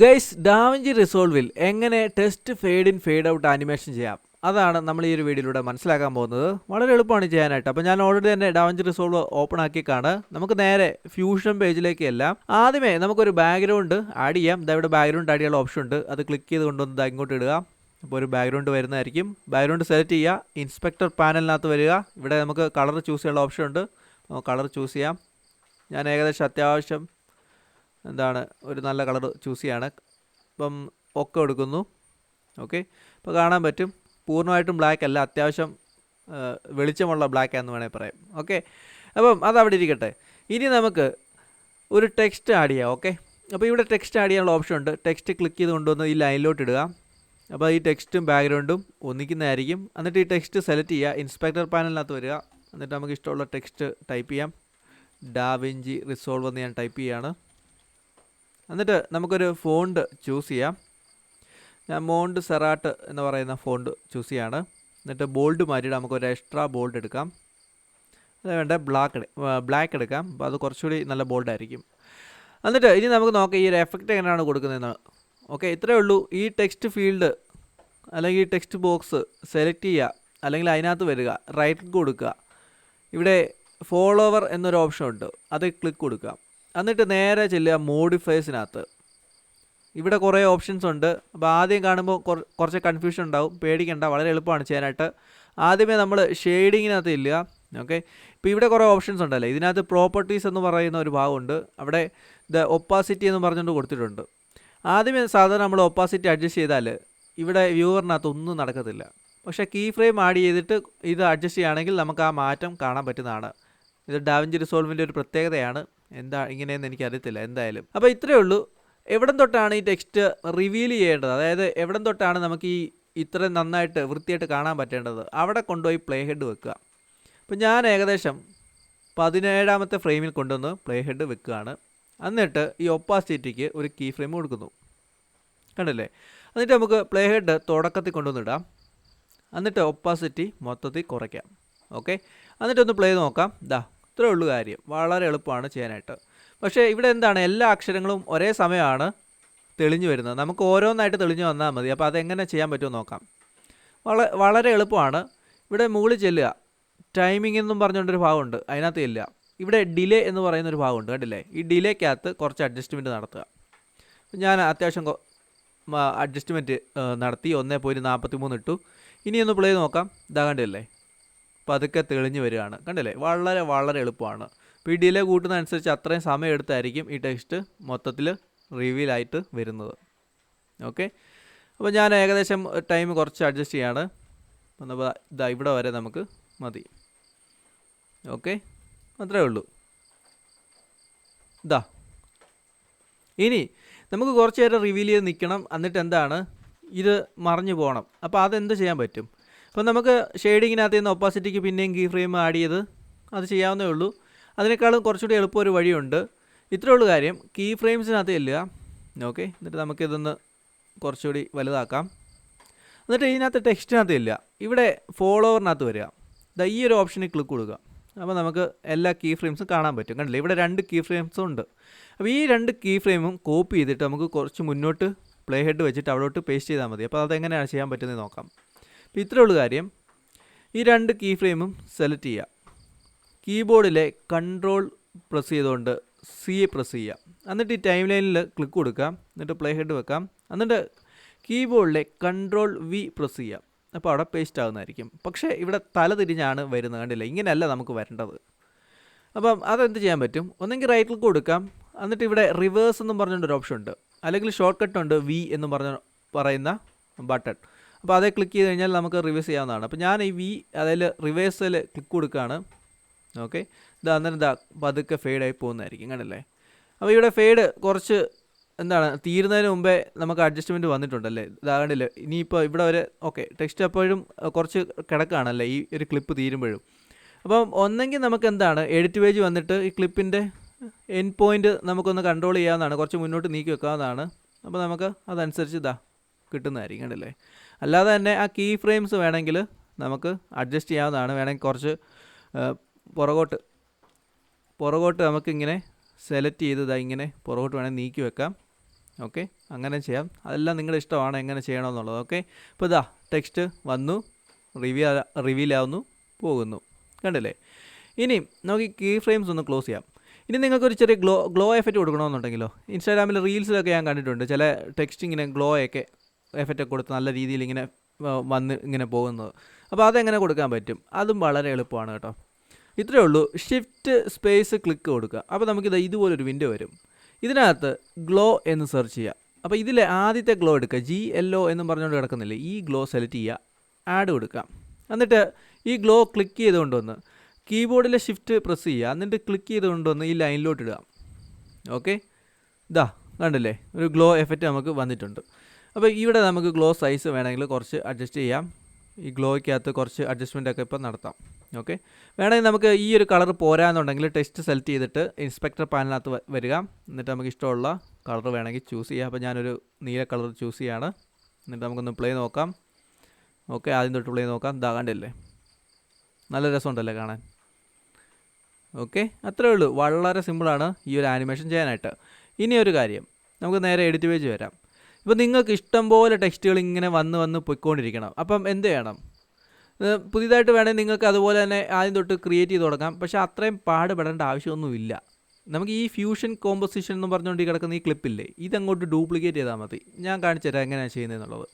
Guys DaVinci റിസോൾവിൽ എങ്ങനെ text fade in fade out animation ചെയ്യാം? അതാണ് നമ്മൾ ഈ ഒരു വീഡിയോയിലൂടെ മനസ്സിലാക്കാൻ പോകുന്നത്. വളരെ എളുപ്പമാണ് ചെയ്യാനായിട്ട്. അപ്പോൾ ഞാൻ ഓൾറെഡി തന്നെ ഡാവഞ്ചി റിസോൾവ് ഓപ്പൺ ആക്കിക്കാണ്. നമുക്ക് നേരെ ഫ്യൂഷൻ പേജിലേക്ക് എല്ലാം. ആദ്യമേ നമുക്കൊരു ബാക്ക്ഗ്രൗണ്ട് ആഡ് ചെയ്യാം. ഇവിടെ ബാക്ക്ഗ്രൗണ്ട് ആഡ് ചെയ്യാനുള്ള ഓപ്ഷൻ ഉണ്ട്. അത് ക്ലിക്ക് ചെയ്ത് കൊണ്ടുവന്ന് ഇങ്ങോട്ട് ഇടുക. അപ്പോൾ ഒരു ബാക്ക്ഗ്രൗണ്ട് വരുന്നതായിരിക്കും. ബാക്ക്ഗ്രൗണ്ട് സെലക്ട് ചെയ്യുക. ഇൻസ്പെക്ടർ പാനലിനകത്ത് വരിക. ഇവിടെ നമുക്ക് കളർ ചൂസ് ചെയ്യാനുള്ള ഓപ്ഷൻ ഉണ്ട്. കളർ ചൂസ് ചെയ്യാം. ഞാൻ ഏകദേശം അത്യാവശ്യം എന്താണ് ഒരു നല്ല കളർ ചൂസ് ചെയ്യാണ് ഇപ്പം ഒക്കെ എടുക്കുന്നു. ഓക്കെ. ഇപ്പോൾ കാണാൻ പറ്റും. പൂർണമായിട്ടും ബ്ലാക്ക് അല്ല അത്യാവശ്യം വെളിച്ചമുള്ള ബ്ലാക്ക് എന്ന് വേണമെങ്കിൽ പറയാം. ഓക്കെ. അപ്പം അത് അവിടെ ഇരിക്കട്ടെ. ഇനി നമുക്ക് ഒരു ടെക്സ്റ്റ് ആഡ് ചെയ്യാം. ഓക്കെ. അപ്പോൾ ഇവിടെ ടെക്സ്റ്റ് ആഡ് ചെയ്യാനുള്ള ഓപ്ഷൻ ഉണ്ട്. ടെക്സ്റ്റ് ക്ലിക്ക് ചെയ്ത് കൊണ്ടുവന്ന് ഈ ലൈനിലോട്ട് ഇടുക. അപ്പോൾ ഈ ടെക്സ്റ്റും ബാക്ക്ഗ്രൗണ്ടും ഒന്നിക്കുന്നതായിരിക്കും. എന്നിട്ട് ഈ ടെക്സ്റ്റ് സെലക്ട് ചെയ്യുക. ഇൻസ്പെക്ടർ പാനലിനകത്ത് വരിക. എന്നിട്ട് നമുക്ക് ഇഷ്ടമുള്ള ടെക്സ്റ്റ് ടൈപ്പ് ചെയ്യാം. ഡാവിഞ്ചി റിസോൾവ് എന്ന് ഞാൻ ടൈപ്പ് ചെയ്യുകയാണ്. എന്നിട്ട് നമുക്കൊരു ഫോണ്ട് ചൂസ് ചെയ്യാം. ഞാൻ മോണ്ട് സെറാട്ട് എന്ന് പറയുന്ന ഫോണ്ട് ചൂസ് ചെയ്യാണ്. എന്നിട്ട് ബോൾഡ് മാറ്റിയിട്ട് നമുക്കൊരു എക്സ്ട്രാ ബോൾഡ് എടുക്കാം. അത് വേണ്ട ബ്ലാക്ക് ബ്ലാക്ക് എടുക്കാം. അപ്പോൾ അത് കുറച്ചുകൂടി നല്ല ബോൾഡായിരിക്കും. എന്നിട്ട് ഇനി നമുക്ക് നോക്കാം ഈ ഒരു എഫക്റ്റ് എങ്ങനെയാണ് കൊടുക്കുന്നതെന്ന്. ഓക്കെ ഇത്രയേ ഉള്ളൂ. ഈ ടെക്സ്റ്റ് ഫീൽഡ് അല്ലെങ്കിൽ ഈ ടെക്സ്റ്റ് ബോക്സ് സെലക്ട് ചെയ്യുക. അല്ലെങ്കിൽ അതിനകത്ത് വരിക. റൈറ്റ് ക്ലിക്ക് കൊടുക്കുക. ഇവിടെ ഫോളോവർ എന്നൊരു ഓപ്ഷൻ ഉണ്ട്. അത് ക്ലിക്ക് കൊടുക്കുക. എന്നിട്ട് നേരെ ചെല്ലുക മോഡിഫയേഴ്സിനകത്ത്. ഇവിടെ കുറേ ഓപ്ഷൻസ് ഉണ്ട്. അപ്പോൾ ആദ്യം കാണുമ്പോൾ കുറച്ച് കൺഫ്യൂഷൻ ഉണ്ടാവും. പേടിക്കേണ്ട വളരെ എളുപ്പമാണ് ചെയ്യാനായിട്ട്. ആദ്യമേ നമ്മൾ ഷെയ്ഡിങ്ങിനകത്ത് ഇല്ല ഓക്കെ ഇപ്പോൾ ഇവിടെ കുറേ ഓപ്ഷൻസ് ഉണ്ടല്ലേ? ഇതിനകത്ത് പ്രോപ്പർട്ടീസ് എന്ന് പറയുന്ന ഒരു ഭാഗമുണ്ട്. അവിടെ ദ ഒപ്പാസിറ്റി എന്ന് പറഞ്ഞുകൊണ്ട് കൊടുത്തിട്ടുണ്ട്. ആദ്യമേ സാധാരണ നമ്മൾ ഒപ്പാസിറ്റി അഡ്ജസ്റ്റ് ചെയ്താൽ ഇവിടെ വ്യൂവറിനകത്ത് ഒന്നും നടക്കത്തില്ല. പക്ഷേ കീ ഫ്രെയിം ആഡ് ചെയ്തിട്ട് ഇത് അഡ്ജസ്റ്റ് ചെയ്യുകയാണെങ്കിൽ നമുക്ക് ആ മാറ്റം കാണാൻ പറ്റുന്നതാണ്. ഇത് ഡാവിഞ്ചി റിസോൾവിന്റെ ഒരു പ്രത്യേകതയാണ്. എന്താ ഇങ്ങനെയെന്ന് എനിക്കറിയത്തില്ല എന്തായാലും. അപ്പോൾ ഇത്രയേ ഉള്ളൂ. എവിടം തൊട്ടാണ് ഈ ടെക്സ്റ്റ് റിവീൽ ചെയ്യേണ്ടത്? അതായത് എവിടം തൊട്ടാണ് നമുക്ക് ഈ ഇത്രയും നന്നായിട്ട് വൃത്തിയായിട്ട് കാണാൻ പറ്റേണ്ടത്? അവിടെ കൊണ്ടുപോയി പ്ലേ ഹെഡ് വെക്കുക. അപ്പോൾ ഞാൻ ഏകദേശം പതിനേഴാമത്തെ ഫ്രെയിമിൽ കൊണ്ടുവന്ന് പ്ലേ ഹെഡ് വെക്കുകയാണ്. എന്നിട്ട് ഈ ഒപ്പാസിറ്റിക്ക് ഒരു കീ ഫ്രെയിം കൊടുക്കുന്നു. കണ്ടില്ലേ? എന്നിട്ട് നമുക്ക് പ്ലേ ഹെഡ് തുടക്കത്തിൽ കൊണ്ടുവന്നിടാം എന്നിട്ട് ഒപ്പാസിറ്റി മൊത്തത്തിൽ കുറയ്ക്കാം. ഓക്കെ എന്നിട്ടൊന്ന് പ്ലേ നോക്കാം. ദാ ഇത്രേ ഉള്ളൂ കാര്യം. വളരെ എളുപ്പമാണ് ചെയ്യാനായിട്ട്. പക്ഷേ ഇവിടെ എന്താണ്? എല്ലാ അക്ഷരങ്ങളും ഒരേ സമയമാണ് തെളിഞ്ഞു വരുന്നത്. നമുക്ക് ഓരോന്നായിട്ട് തെളിഞ്ഞു വന്നാൽ മതി. അപ്പോൾ അതെങ്ങനെ ചെയ്യാൻ പറ്റുമോ നോക്കാം. വള വളരെ എളുപ്പമാണ്. ഇവിടെ മുകളിൽ ചെല്ലുക. ടൈമിംഗ് എന്നും പറഞ്ഞുകൊണ്ടൊരു ഭാഗമുണ്ട്. അതിനകത്ത് ചെല്ലുക. ഇവിടെ ഡിലേ എന്ന് പറയുന്നൊരു ഭാഗമുണ്ട്. കണ്ടില്ലേ? ഈ ഡിലേക്കകത്ത് കുറച്ച് അഡ്ജസ്റ്റ്മെന്റ് നടത്തുക. ഞാൻ അത്യാവശ്യം അഡ്ജസ്റ്റ്മെന്റ് നടത്തി ഒന്നേ പോയിന്റ് നാൽപ്പത്തി മൂന്ന് ഇട്ടു. ഇനി ഒന്ന് പ്ലേ നോക്കാം. ഇതാ കണ്ടില്ലേ? പതുക്കെ തെളിഞ്ഞു വരികയാണ്. കണ്ടില്ലേ? വളരെ വളരെ എളുപ്പമാണ്. അപ്പോൾ ഈ ഡിലേ കൂട്ടുന്നതനുസരിച്ച് അത്രയും സമയം എടുത്തായിരിക്കും ഈ ടെക്സ്റ്റ് മൊത്തത്തിൽ റിവീലായിട്ട് വരുന്നത്. ഓക്കെ അപ്പോൾ ഞാൻ ഏകദേശം ടൈം കുറച്ച് അഡ്ജസ്റ്റ് ചെയ്യാണ്. അപ്പോൾ ഇതാ ഇവിടെ വരെ നമുക്ക് മതി. ഓക്കെ അത്രേ ഉള്ളൂ. ഇതാ ഇനി നമുക്ക് കുറച്ച് നേരം റിവീൽ ചെയ്ത് നിൽക്കണം. എന്നിട്ട് എന്താണ്? ഇത് മറിഞ്ഞു പോകണം. അപ്പോൾ അതെന്ത് ചെയ്യാൻ പറ്റും? അപ്പോൾ നമുക്ക് ഷെയ്ഡിങ്ങിനകത്ത് നിന്ന് ഒപ്പാസിറ്റിക്ക് പിന്നെയും കീ ഫ്രെയിം ആഡ് ചെയ്ത് അത് ചെയ്യാവുന്നേ ഉള്ളൂ. അതിനേക്കാളും കുറച്ചുകൂടി എളുപ്പം ഒരു വഴിയുണ്ട്. ഇത്രേ ഉള്ളൂ കാര്യം. കീ ഫ്രെയിംസിനകത്ത് ചെല്ലുക. ഓക്കെ. എന്നിട്ട് നമുക്കിതൊന്ന് കുറച്ചുകൂടി വലുതാക്കാം. എന്നിട്ട് ഇതിനകത്ത് ടെക്സ്റ്റിനകത്ത് ഇല്ല ഇവിടെ ഫോളോവറിനകത്ത് വരിക. ദാ ഈ ഒരു ഓപ്ഷനിൽ ക്ലിക്ക് കൊടുക്കുക. അപ്പോൾ നമുക്ക് എല്ലാ കീ ഫ്രെയിംസും കാണാൻ പറ്റും. കണ്ടില്ലേ? ഇവിടെ രണ്ട് കീ ഫ്രെയിംസും ഉണ്ട്. അപ്പോൾ ഈ രണ്ട് കീ ഫ്രെയിമും കോപ്പി ചെയ്തിട്ട് നമുക്ക് കുറച്ച് മുന്നോട്ട് പ്ലേ ഹെഡ് വെച്ചിട്ട് അവിടോട്ട് പേസ്റ്റ് ചെയ്താൽ മതി. അപ്പോൾ അതെങ്ങനെയാണ് ചെയ്യാൻ പറ്റുന്നത് നോക്കാം. അപ്പോൾ ഇത്രയേ ഉള്ളൂ കാര്യം. ഈ രണ്ട് കീ ഫ്രെയിമും സെലക്ട് ചെയ്യുക കീബോർഡിലെ കൺട്രോൾ പ്രസ് ചെയ്തുകൊണ്ട് സി പ്രസ് ചെയ്യുക എന്നിട്ട് ഈ ടൈം ലൈനിൽ ക്ലിക്ക് കൊടുക്കാം. എന്നിട്ട് പ്ലേ ഹെഡ് വെക്കാം. എന്നിട്ട് കീബോർഡിലെ കൺട്രോൾ വി പ്രസ് ചെയ്യാം. അപ്പോൾ അവിടെ പേസ്റ്റ് ആകുന്നതായിരിക്കും. പക്ഷേ ഇവിടെ തല തിരിഞ്ഞാണ് വരുന്നത്. കണ്ടില്ല? ഇങ്ങനെയല്ല നമുക്ക് വരേണ്ടത്. അപ്പം അതെന്ത് ചെയ്യാൻ പറ്റും? ഒന്നെങ്കിൽ റൈറ്റ് ക്ലിക്ക് കൊടുക്കാം. എന്നിട്ട് ഇവിടെ റിവേഴ്സ് എന്നും പറഞ്ഞുകൊണ്ടൊരു ഓപ്ഷൻ ഉണ്ട്. അല്ലെങ്കിൽ ഷോർട്ട് കട്ട് ഉണ്ട് വി എന്ന് പറഞ്ഞ പറയുന്ന ബട്ടൺ അപ്പോൾ അതേ ക്ലിക്ക് ചെയ്ത് കഴിഞ്ഞാൽ നമുക്ക് റിവേഴ്സ് ചെയ്യാവുന്നതാണ്. അപ്പോൾ ഞാൻ ഈ വി അതായത് റിവേഴ്സിൽ ക്ലിക്ക് കൊടുക്കുകയാണ്. ഓക്കെ ഇത് അന്നേരം ഇതാ പതുക്കെ ഫെയ്ഡായി പോകുന്നതായിരിക്കും. കണ്ടല്ലേ? അപ്പോൾ ഇവിടെ ഫെയ്ഡ് കുറച്ച് എന്താണ് തീരുന്നതിന് മുമ്പേ നമുക്ക് അഡ്ജസ്റ്റ്മെന്റ് വന്നിട്ടുണ്ടല്ലേ ഇതാ കണ്ടില്ലേ? ഇനിയിപ്പോൾ ഇവിടെ ഒരു ഓക്കെ ടെക്സ്റ്റ് എപ്പോഴും കുറച്ച് കിടക്കുകയാണല്ലേ? ഈ ഒരു ക്ലിപ്പ് തീരുമ്പോഴും. അപ്പം ഒന്നെങ്കിൽ നമുക്ക് എന്താണ് എഡിറ്റ് പേജ് വന്നിട്ട് ഈ ക്ലിപ്പിന്റെ എൻ പോയിന്റ് നമുക്കൊന്ന് കൺട്രോൾ ചെയ്യാവുന്നതാണ്. കുറച്ച് മുന്നോട്ട് നീക്കി വെക്കാവുന്നതാണ്. അപ്പോൾ നമുക്ക് അതനുസരിച്ച് ഇതാ കിട്ടുന്നതായിരിക്കും. കണ്ടില്ലേ? അല്ലാതെ തന്നെ ആ കീ ഫ്രെയിംസ് വേണമെങ്കിൽ നമുക്ക് അഡ്ജസ്റ്റ് ചെയ്യാവുന്നതാണ്. വേണമെങ്കിൽ കുറച്ച് പുറകോട്ട് പുറകോട്ട് നമുക്കിങ്ങനെ സെലക്ട് ചെയ്ത് ഇതാ ഇങ്ങനെ പുറകോട്ട് വേണമെങ്കിൽ നീക്കി വെക്കാം. ഓക്കെ അങ്ങനെ ചെയ്യാം. അതെല്ലാം നിങ്ങളുടെ ഇഷ്ടമാണ്. എങ്ങനെ ചെയ്യണമെന്നുള്ളത് ഓക്കെ ഇപ്പോൾ ഇതാ ടെക്സ്റ്റ് വന്നു. റിവ്യൂ റിവീലാവുന്നു പോകുന്നു. കണ്ടില്ലേ? ഇനി നമുക്ക് കീ ഫ്രെയിംസ് ഒന്ന് ക്ലോസ് ചെയ്യാം. ഇനി നിങ്ങൾക്കൊരു ചെറിയ ഗ്ലോ ഗ്ലോ എഫക്റ്റ് കൊടുക്കണമെന്നുണ്ടെങ്കിലോ? ഇൻസ്റ്റാഗ്രാമിൽ റീൽസിലൊക്കെ ഞാൻ കണ്ടിട്ടുണ്ട്. ചില ടെക്സ്റ്റ് ഇങ്ങനെ എഫക്റ്റ് കൊടുത്ത് നല്ല രീതിയിൽ ഇങ്ങനെ വന്ന് ഇങ്ങനെ പോകുന്നത്. അപ്പോൾ അതെങ്ങനെ കൊടുക്കാൻ പറ്റും? അതും വളരെ എളുപ്പമാണ് കേട്ടോ. ഇത്രയേ ഉള്ളൂ. ഷിഫ്റ്റ് സ്പേസ് ക്ലിക്ക് കൊടുക്കുക. അപ്പോൾ നമുക്കിത് ഇതുപോലൊരു വിൻഡോ വരും. ഇതിനകത്ത് ഗ്ലോ എന്ന് സെർച്ച് ചെയ്യുക അപ്പോൾ ഇതിലെ ആദ്യത്തെ ഗ്ലോ എടുക്കുക. ജി എൽ ഒ എന്ന് പറഞ്ഞുകൊണ്ട് കിടക്കുന്നില്ലേ? ഈ ഗ്ലോ സെലക്ട് ചെയ്യുക. ആഡ് കൊടുക്കാം എന്നിട്ട് ഈ ഗ്ലോ ക്ലിക്ക് ചെയ്തുകൊണ്ട് വന്ന് കീബോർഡിലെ ഷിഫ്റ്റ് പ്രസ് ചെയ്യുക. എന്നിട്ട് ക്ലിക്ക് ചെയ്തുകൊണ്ട് വന്ന് ഈ ലൈനിലോട്ട് ഇടുക. ഓക്കെ ഇതാ കണ്ടില്ലേ? ഒരു ഗ്ലോ എഫക്റ്റ് നമുക്ക് വന്നിട്ടുണ്ട്. അപ്പോൾ ഇവിടെ നമുക്ക് ഗ്ലോ സൈസ് വേണമെങ്കിൽ കുറച്ച് അഡ്ജസ്റ്റ് ചെയ്യാം. ഈ ഗ്ലോയ്ക്കകത്ത് കുറച്ച് അഡ്ജസ്റ്റ്മെന്റ് ഒക്കെ ഇപ്പോൾ നടത്താം. ഓക്കെ വേണമെങ്കിൽ നമുക്ക് ഈ ഒരു കളർ പോരാന്നുണ്ടെങ്കിൽ ടെസ്റ്റ് സെലക്ട് ചെയ്തിട്ട് ഇൻസ്പെക്ടർ പാനലിനകത്ത് വരിക. എന്നിട്ട് നമുക്ക് ഇഷ്ടമുള്ള കളർ വേണമെങ്കിൽ ചൂസ് ചെയ്യാം. അപ്പോൾ ഞാനൊരു നീല കളർ ചൂസ് ചെയ്യാണ്. എന്നിട്ട് നമുക്കൊന്ന് പ്ലേ നോക്കാം. ഓക്കെ ആദ്യം തൊട്ട് പ്ലേ നോക്കാം. ദാ കണ്ടില്ലേ? നല്ല രസമുണ്ടല്ലേ കാണാൻ? ഓക്കെ അത്രേ ഉള്ളൂ. വളരെ സിമ്പിളാണ് ഈ ഒരു ആനിമേഷൻ ചെയ്യാനായിട്ട്. ഇനി ഒരു കാര്യം. നമുക്ക് നേരെ എഡിറ്റ് പേജ് വരാം. ഇപ്പോൾ നിങ്ങൾക്ക് ഇഷ്ടം പോലെ ടെക്സ്റ്റുകൾ ഇങ്ങനെ വന്ന് വന്ന് പൊയ്ക്കൊണ്ടിരിക്കണം. അപ്പം എന്ത് ചെയ്യണം? പുതിയതായിട്ട് വേണമെങ്കിൽ നിങ്ങൾക്ക് അതുപോലെ തന്നെ ആദ്യം തൊട്ട് ക്രിയേറ്റ് ചെയ്ത് തുടങ്ങാം. പക്ഷേ അത്രയും പാടുപെടേണ്ട ആവശ്യമൊന്നുമില്ല. നമുക്ക് ഈ ഫ്യൂഷൻ കോമ്പോസിഷൻ എന്ന് പറഞ്ഞുകൊണ്ട് കിടക്കുന്ന ഈ ക്ലിപ്പില്ലേ ഇതങ്ങോട്ട് ഡ്യൂപ്ലിക്കേറ്റ് ചെയ്താൽ മതി. ഞാൻ കാണിച്ചു തരാം എങ്ങനെയാണ് ചെയ്യുന്നതെന്നുള്ളത്.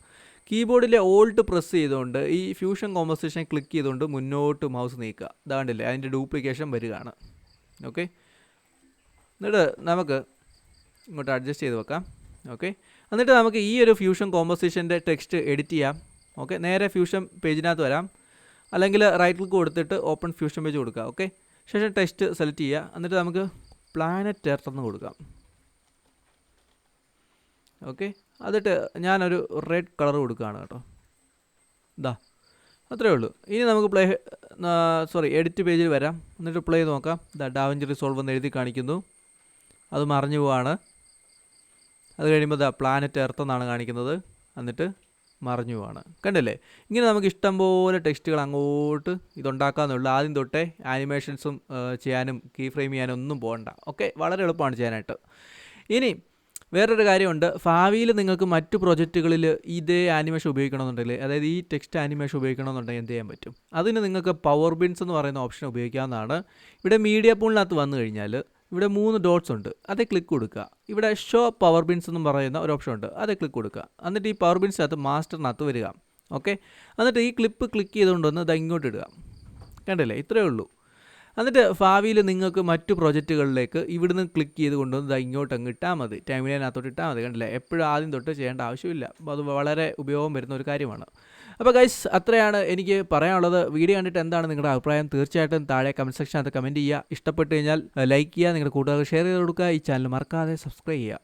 കീബോർഡിലെ ഓൾട്ട് പ്രസ് ചെയ്തുകൊണ്ട് ഈ ഫ്യൂഷൻ കോമ്പോസിഷൻ ക്ലിക്ക് ചെയ്തുകൊണ്ട് മുന്നോട്ട് മൗസ് നീക്കുക. ഇതാണ്ടില്ലേ അതിന്റെ ഡ്യൂപ്ലിക്കേഷൻ വരികയാണ്. ഓക്കെ എന്നിട്ട് നമുക്ക് ഇങ്ങോട്ട് അഡ്ജസ്റ്റ് ചെയ്ത് വെക്കാം. ഓക്കെ എന്നിട്ട് നമുക്ക് ഈ ഒരു ഫ്യൂഷൻ കോമ്പോസിഷന്റെ ടെക്സ്റ്റ് എഡിറ്റ് ചെയ്യാം. ഓക്കെ നേരെ ഫ്യൂഷൻ പേജിനകത്ത് വരാം. അല്ലെങ്കിൽ റൈറ്റ് ക്ലിക്ക് കൊടുത്തിട്ട് ഓപ്പൺ ഫ്യൂഷൻ പേജ് കൊടുക്കുക ഓക്കെ ശേഷം ടെക്സ്റ്റ് സെലക്ട് ചെയ്യുക. എന്നിട്ട് നമുക്ക് പ്ലാനറ്റ് എർത്ത് എന്ന് കൊടുക്കാം. ഓക്കെ എന്നിട്ട് ഞാനൊരു റെഡ് കളർ കൊടുക്കുകയാണ് കേട്ടോ. ഇതാ അത്രേ ഉള്ളൂ. ഇനി നമുക്ക് പ്ലേ സോറി എഡിറ്റ് പേജിൽ വരാം. എന്നിട്ട് പ്ലേ നോക്കാം. ദാ ഡാവഞ്ചി റിസോൾവ് എന്ന് എഴുതി കാണിക്കുന്നു. അത് മറിഞ്ഞു പോവാണ്. അത് കഴിയുമ്പോൾ പ്ലാനറ്റ് എർത്ത് എന്നാണ് കാണിക്കുന്നത്. എന്നിട്ട് മറിഞ്ഞു പോവാണ്. കണ്ടില്ലേ? ഇങ്ങനെ നമുക്ക് ഇഷ്ടം പോലെ ടെക്സ്റ്റുകൾ അങ്ങോട്ട് ഇതുണ്ടാക്കാമെന്നുള്ളൂ ആദ്യം തൊട്ടേ ആനിമേഷൻസും ചെയ്യാനും കീ ഫ്രെയിം ചെയ്യാനും ഒന്നും പോകണ്ട. ഓക്കെ വളരെ എളുപ്പമാണ് ചെയ്യാനായിട്ട്. ഇനി വേറൊരു കാര്യമുണ്ട്. ഭാവിയിൽ നിങ്ങൾക്ക് മറ്റു പ്രൊജക്റ്റുകളിൽ ഇതേ ആനിമേഷൻ ഉപയോഗിക്കണമെന്നുണ്ടെങ്കിൽ അതായത് ഈ ടെക്സ്റ്റ് ആനിമേഷൻ ഉപയോഗിക്കണമെന്നുണ്ടെങ്കിൽ എന്ത് ചെയ്യാൻ പറ്റും? അതിന് നിങ്ങൾക്ക് പവർ ബിൻസ് എന്ന് പറയുന്ന ഓപ്ഷൻ ഉപയോഗിക്കാവുന്നതാണ്. ഇവിടെ മീഡിയ പൂളിനകത്ത് വന്നു കഴിഞ്ഞാൽ ഇവിടെ മൂന്ന് ഡോട്ട്സ് ഉണ്ട്. അതേ ക്ലിക്ക് കൊടുക്കുക. ഇവിടെ ഷോ പവർ ബിൻസ് എന്ന് പറയുന്ന ഒരു ഓപ്ഷൻ ഉണ്ട്. അതേ ക്ലിക്ക് കൊടുക്കുക. എന്നിട്ട് ഈ പവർ ബിൻസിനകത്ത് മാസ്റ്ററിനകത്ത് വരിക. ഓക്കെ എന്നിട്ട് ഈ ക്ലിപ്പ് ക്ലിക്ക് ചെയ്തുകൊണ്ട് വന്ന് ഇങ്ങോട്ട് ഇടുക. കണ്ടില്ലേ? ഇത്രയേ ഉള്ളൂ. എന്നിട്ട് ഭാവിയിൽ നിങ്ങൾക്ക് മറ്റു പ്രോജക്റ്റുകളിലേക്ക് ഇവിടുന്ന് ക്ലിക്ക് ചെയ്ത് കൊണ്ടുവന്ന് ഇങ്ങോട്ട് അങ്ങ് ഇട്ടാൽ മതി. ടൈമിനകത്തോട്ട് ഇട്ടാൽ മതി. കണ്ടില്ലേ? എപ്പോഴും ആദ്യം തൊട്ട് ചെയ്യേണ്ട ആവശ്യമില്ല. അത് വളരെ ഉപയോഗം വരുന്ന ഒരു കാര്യമാണ്. അപ്പോൾ ഗൈസ് അത്രയാണ് എനിക്ക് പറയാനുള്ളത്. വീഡിയോ കണ്ടിട്ട് എന്താണ് നിങ്ങളുടെ അഭിപ്രായം? തീർച്ചയായിട്ടും താഴെ കമന്റ് സെക്ഷനകത്ത് കമന്റ് ചെയ്യുക. ഇഷ്ടപ്പെട്ട് കഴിഞ്ഞാൽ ലൈക്ക് ചെയ്യുക. നിങ്ങളുടെ കൂട്ടുകാർക്ക് ഷെയർ ചെയ്ത് കൊടുക്കുക. ഈ ചാനൽ മറക്കാതെ സബ്സ്ക്രൈബ് ചെയ്യുക.